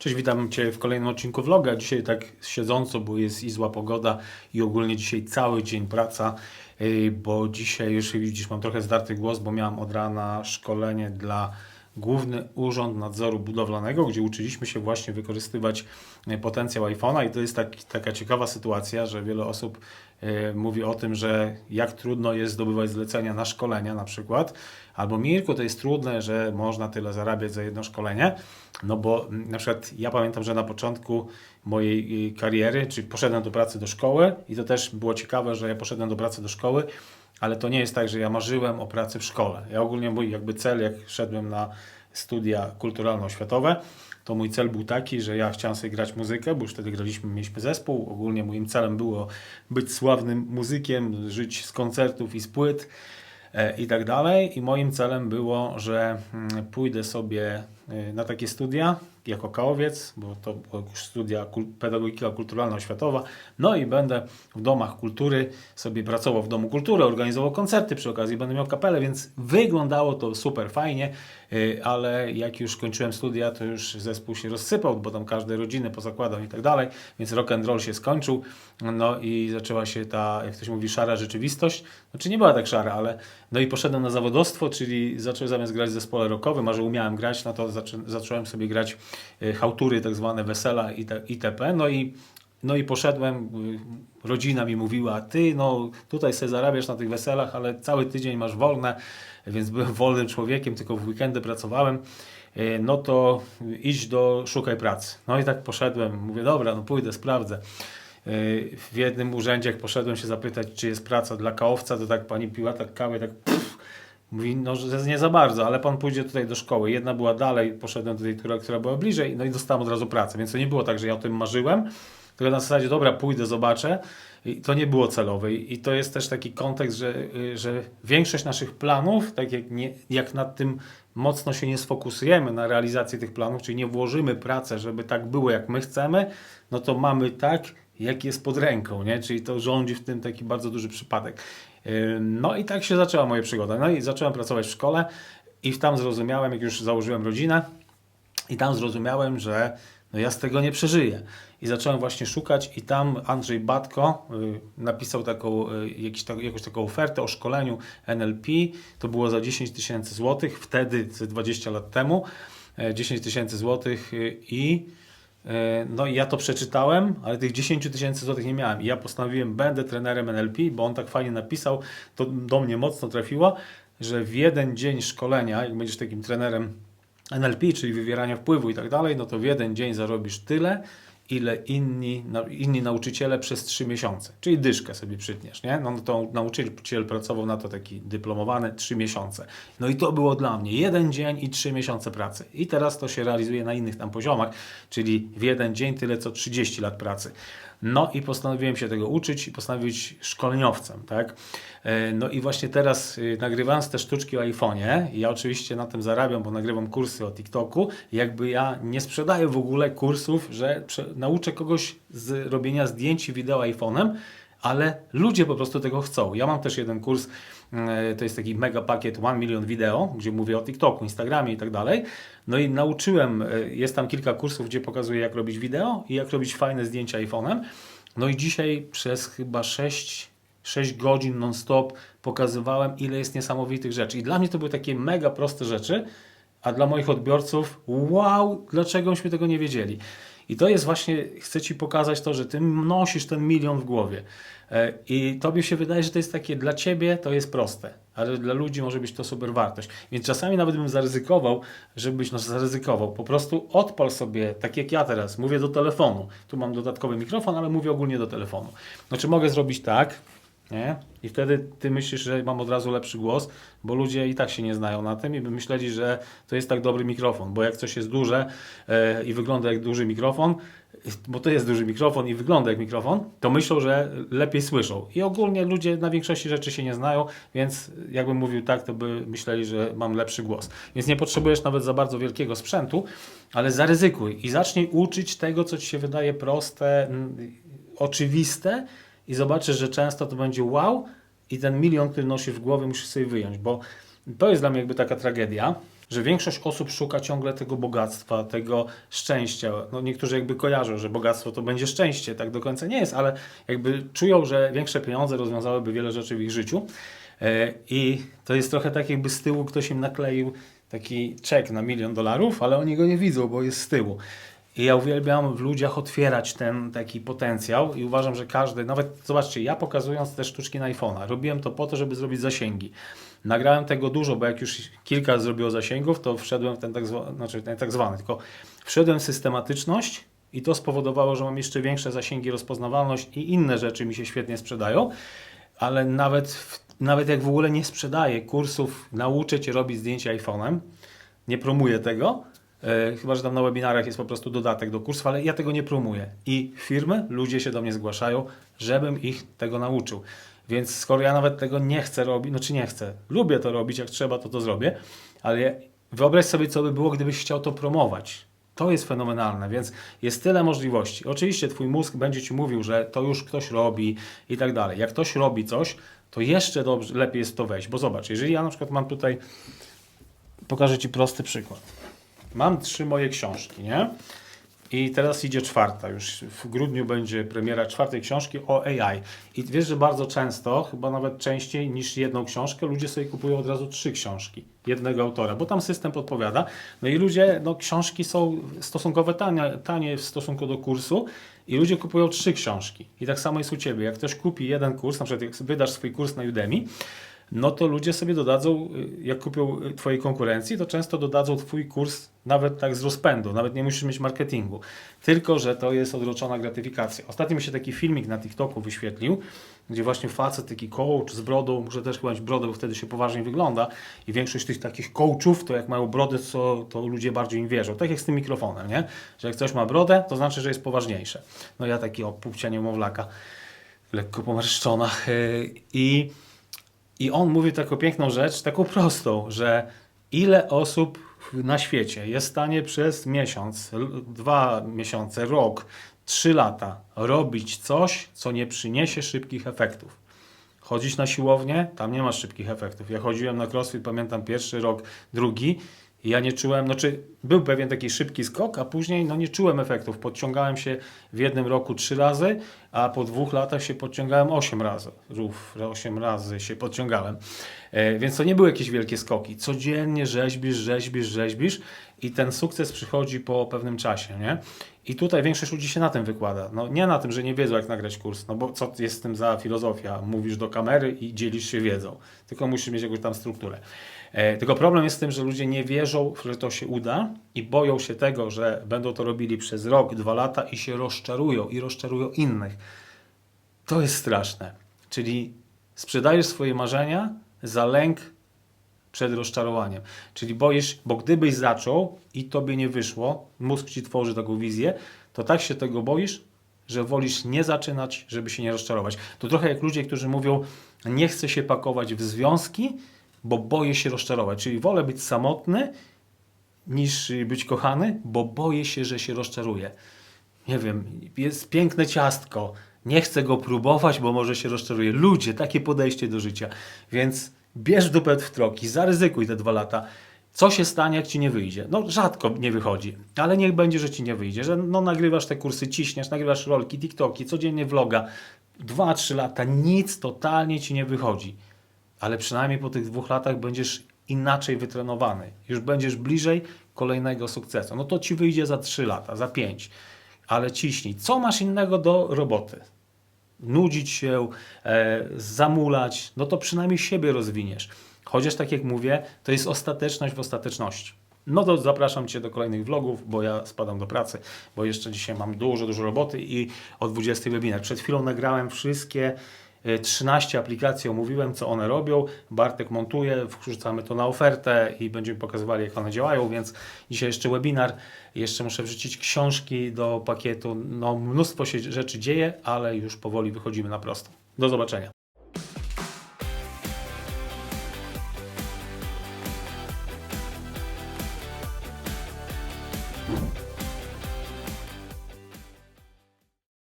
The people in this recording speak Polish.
Cześć, witam Cię w kolejnym odcinku vloga. Dzisiaj tak siedząco, bo jest i zła pogoda i ogólnie dzisiaj cały dzień praca, yy, bo dzisiaj już widzisz, mam trochę zdarty głos, bo miałem od rana szkolenie dla Główny Urząd Nadzoru Budowlanego, gdzie uczyliśmy się właśnie wykorzystywać yy, potencjał iPhone'a i to jest tak, taka ciekawa sytuacja, że wiele osób yy, mówi o tym, że jak trudno jest zdobywać zlecenia na szkolenia na przykład, albo Mirku, to jest trudne, że można tyle zarabiać za jedno szkolenie, no bo mm, na przykład ja pamiętam, że na początku mojej y, kariery, czyli poszedłem do pracy do szkoły i to też było ciekawe, że ja poszedłem do pracy do szkoły, ale to nie jest tak, że ja marzyłem o pracy w szkole. Ja ogólnie mój jakby cel, jak szedłem na studia kulturalno-oświatowe, to mój cel był taki, że ja chciałem sobie grać muzykę, bo już wtedy graliśmy, mieliśmy zespół. Ogólnie moim celem było być sławnym muzykiem, żyć z koncertów i z płyt i tak dalej. I moim celem było, że mm, pójdę sobie na takie studia jako kałowiec, bo to były studia pedagogika kulturalno-oświatowa. No i będę w domach kultury sobie pracował w domu kultury, organizował koncerty przy okazji, będę miał kapelę, więc wyglądało to super fajnie, y, ale jak już kończyłem studia, to już zespół się rozsypał, bo tam każde rodziny pozakładał i tak dalej, więc rock and roll się skończył. No i zaczęła się ta, jak ktoś mówi, szara rzeczywistość. Znaczy nie była tak szara, ale no i poszedłem na zawodowstwo, czyli zacząłem zamiast grać w zespole rockowym, a że umiałem grać, no to zacząłem sobie grać y, hałtury, tak zwane wesela itp. No i no i poszedłem, y, rodzina mi mówiła, ty no tutaj sobie zarabiasz na tych weselach, ale cały tydzień masz wolne, więc byłem wolnym człowiekiem, tylko w weekendy pracowałem, Y, no to idź do, szukaj pracy. No i tak poszedłem, mówię, dobra, no pójdę, sprawdzę. W jednym urzędzie, jak poszedłem się zapytać, czy jest praca dla kałowca, to tak pani piła tak kawę, tak pff, Mówi, no że nie za bardzo, ale pan pójdzie tutaj do szkoły. Jedna była dalej, poszedłem do tej, która, która była bliżej, no i dostałem od razu pracę. Więc to nie było tak, że ja o tym marzyłem, tylko na zasadzie, dobra, pójdę, zobaczę. I to nie było celowe. I to jest też taki kontekst, że, y, że większość naszych planów, tak jak, nie, jak nad tym mocno się nie sfokusujemy na realizację tych planów, czyli nie włożymy pracę, żeby tak było, jak my chcemy, no to mamy tak, jak jest pod ręką, nie? Czyli to rządzi w tym taki bardzo duży przypadek. No i tak się zaczęła moja przygoda. No i zacząłem pracować w szkole i tam zrozumiałem, jak już założyłem rodzinę, i tam zrozumiałem, że no ja z tego nie przeżyję. I zacząłem właśnie szukać i tam Andrzej Batko y, napisał taką, y, jakiś, tak, jakąś taką ofertę o szkoleniu NLP. To było za 10 tysięcy złotych, wtedy, ze 20 lat temu, e, 10 tysięcy złotych y, i e, no i ja to przeczytałem, ale tych 10 tysięcy złotych nie miałem. I ja postanowiłem, będę trenerem NLP, bo on tak fajnie napisał, to do mnie mocno trafiło, że w jeden dzień szkolenia, jak będziesz takim trenerem NLP, czyli wywierania wpływu i tak dalej, no to w jeden dzień zarobisz tyle, ile inni, inni nauczyciele przez 3 miesiące. Czyli dyszkę sobie przytniesz, nie? No to nauczyciel pracował na to taki dyplomowany 3 miesiące. No i to było dla mnie jeden dzień i 3 miesiące pracy. I teraz to się realizuje na innych tam poziomach, czyli w jeden dzień tyle co 30 lat pracy. No i postanowiłem się tego uczyć i postanowić szkoleniowcem, tak? E, No i właśnie teraz y, nagrywając te sztuczki o iPhone'ie, ja oczywiście na tym zarabiam, bo nagrywam kursy o TikToku, jakby ja nie sprzedaję w ogóle kursów, że nauczę kogoś z robienia zdjęć i wideo iPhone'em, ale ludzie po prostu tego chcą. Ja mam też jeden kurs, to jest taki mega pakiet 1 milion wideo, gdzie mówię o TikToku, Instagramie i tak dalej. No i nauczyłem, e, jest tam kilka kursów, gdzie pokazuję jak robić wideo i jak robić fajne zdjęcia iPhone'em. No i dzisiaj przez chyba 6 6 godzin non-stop pokazywałem, ile jest niesamowitych rzeczy. I dla mnie to były takie mega proste rzeczy, a dla moich odbiorców, wow, dlaczego myśmy tego nie wiedzieli? I to jest właśnie, chcę Ci pokazać to, że Ty nosisz ten milion w głowie. E, I Tobie się wydaje, że to jest takie, dla Ciebie to jest proste, ale dla ludzi może być to super wartość. Więc czasami nawet bym zaryzykował, żebyś no, zaryzykował. Po prostu odpal sobie, tak jak ja teraz, mówię do telefonu. Tu mam dodatkowy mikrofon, ale mówię ogólnie do telefonu. Znaczy mogę zrobić tak, nie? I wtedy ty myślisz, że mam od razu lepszy głos, bo ludzie i tak się nie znają na tym i by myśleli, że to jest tak dobry mikrofon, bo jak coś jest duże e, i wygląda jak duży mikrofon, bo to jest duży mikrofon i wygląda jak mikrofon, to myślą, że lepiej słyszą. I ogólnie ludzie na większości rzeczy się nie znają, więc jakbym mówił tak, to by myśleli, że mam lepszy głos. Więc nie potrzebujesz nawet za bardzo wielkiego sprzętu, ale zaryzykuj i zacznij uczyć tego, co ci się wydaje proste, mm, oczywiste, i zobaczysz, że często to będzie wow i ten milion, który nosisz w głowie, musisz sobie wyjąć, bo to jest dla mnie jakby taka tragedia, że większość osób szuka ciągle tego bogactwa, tego szczęścia. No niektórzy jakby kojarzą, że bogactwo to będzie szczęście, tak do końca nie jest, ale jakby czują, że większe pieniądze rozwiązałyby wiele rzeczy w ich życiu. E, I to jest trochę tak, jakby z tyłu ktoś im nakleił taki czek na milion dolarów, ale oni go nie widzą, bo jest z tyłu. I ja uwielbiam w ludziach otwierać ten taki potencjał i uważam, że każdy, nawet zobaczcie, ja pokazując te sztuczki na iPhone'a, robiłem to po to, żeby zrobić zasięgi. Nagrałem tego dużo, bo jak już kilka zrobiło zasięgów, to wszedłem w ten tak zwany, znaczy ten tak zwany, tylko wszedłem w systematyczność i to spowodowało, że mam jeszcze większe zasięgi, rozpoznawalność i inne rzeczy mi się świetnie sprzedają, ale nawet, nawet jak w ogóle nie sprzedaję kursów, nauczę Cię robić zdjęcia iPhone'em, nie promuję tego, chyba że tam na webinarach jest po prostu dodatek do kursów, ale ja tego nie promuję. I firmy, ludzie się do mnie zgłaszają, żebym ich tego nauczył. Więc skoro ja nawet tego nie chcę robić, no czy nie chcę, lubię to robić, jak trzeba, to to zrobię, ale wyobraź sobie, co by było, gdybyś chciał to promować. To jest fenomenalne, więc jest tyle możliwości. Oczywiście Twój mózg będzie Ci mówił, że to już ktoś robi i tak dalej. Jak ktoś robi coś, to jeszcze dobrze, lepiej jest to wejść, bo zobacz, jeżeli ja na przykład mam tutaj, pokażę Ci prosty przykład. Mam trzy moje książki, nie? I teraz idzie czwarta, już w grudniu będzie premiera czwartej książki o AI. I wiesz, że bardzo często, chyba nawet częściej niż jedną książkę, ludzie sobie kupują od razu trzy książki jednego autora, bo tam system podpowiada. No i ludzie, no książki są stosunkowo tanie, tanie w stosunku do kursu i ludzie kupują trzy książki. I tak samo jest u Ciebie. Jak ktoś kupi jeden kurs, na przykład jak wydasz swój kurs na Udemy, no to ludzie sobie dodadzą, y, jak kupią y, Twojej konkurencji, to często dodadzą Twój kurs nawet tak z rozpędu, nawet nie musisz mieć marketingu. Tylko, że to jest odroczona gratyfikacja. Ostatnio mi się taki filmik na TikToku wyświetlił, gdzie właśnie facet, taki coach z brodą, muszę też chyba mieć brodę, bo wtedy się poważnie wygląda i większość tych takich coachów, to jak mają brodę, to, to ludzie bardziej im wierzą. Tak jak z tym mikrofonem, nie? Że jak ktoś ma brodę, to znaczy, że jest poważniejsze. No ja taki o płcia niemowlaka, lekko pomarszczona yy, i i on mówi taką piękną rzecz, taką prostą, że ile osób na świecie jest w stanie przez miesiąc, dwa miesiące, rok, trzy lata robić coś, co nie przyniesie szybkich efektów. Chodzić na siłownię, tam nie ma szybkich efektów. Ja chodziłem na crossfit, pamiętam pierwszy rok, drugi ja nie czułem, znaczy był pewien taki szybki skok, a później no nie czułem efektów. Podciągałem się w jednym roku trzy razy, a po dwóch latach się podciągałem osiem razy. Rów, osiem razy się podciągałem. E, więc to nie były jakieś wielkie skoki. Codziennie rzeźbisz, rzeźbisz, rzeźbisz i ten sukces przychodzi po pewnym czasie, nie? I tutaj większość ludzi się na tym wykłada. No nie na tym, że nie wiedzą jak nagrać kurs, no bo co jest z tym za filozofia? Mówisz do kamery i dzielisz się wiedzą. Tylko musisz mieć jakąś tam strukturę. E, tylko problem jest z tym, że ludzie nie wierzą, że to się uda i boją się tego, że będą to robili przez rok, dwa lata i się rozczarują i rozczarują innych. To jest straszne. Czyli sprzedajesz swoje marzenia za lęk przed rozczarowaniem. Czyli boisz, bo gdybyś zaczął i tobie nie wyszło, mózg ci tworzy taką wizję, to tak się tego boisz, że wolisz nie zaczynać, żeby się nie rozczarować. To trochę jak ludzie, którzy mówią, nie chcę się pakować w związki, bo boję się rozczarować. Czyli wolę być samotny niż być kochany, bo boję się, że się rozczaruję. Nie wiem, jest piękne ciastko. Nie chcę go próbować, bo może się rozczaruję. Ludzie, takie podejście do życia. Więc bierz dupę w troki, zaryzykuj te dwa lata. Co się stanie, jak ci nie wyjdzie? No rzadko nie wychodzi, ale niech będzie, że ci nie wyjdzie, że no nagrywasz te kursy, ciśniesz, nagrywasz rolki, TikToki, codziennie vloga. Dwa, trzy lata, nic totalnie ci nie wychodzi. Ale przynajmniej po tych dwóch latach będziesz inaczej wytrenowany. Już będziesz bliżej kolejnego sukcesu. No to ci wyjdzie za trzy lata, za pięć. Ale ciśnij. Co masz innego do roboty? nudzić się, e, zamulać, no to przynajmniej siebie rozwiniesz. Chociaż tak jak mówię, to jest ostateczność w ostateczności. No to zapraszam Cię do kolejnych vlogów, bo ja spadam do pracy, bo jeszcze dzisiaj mam dużo, dużo roboty i o 20 webinar. Przed chwilą nagrałem wszystkie 13 aplikacji, omówiłem co one robią. Bartek montuje, wrzucamy to na ofertę i będziemy pokazywali jak one działają, więc dzisiaj jeszcze webinar. Jeszcze muszę wrzucić książki do pakietu. No mnóstwo się rzeczy dzieje, ale już powoli wychodzimy na prosto. Do zobaczenia.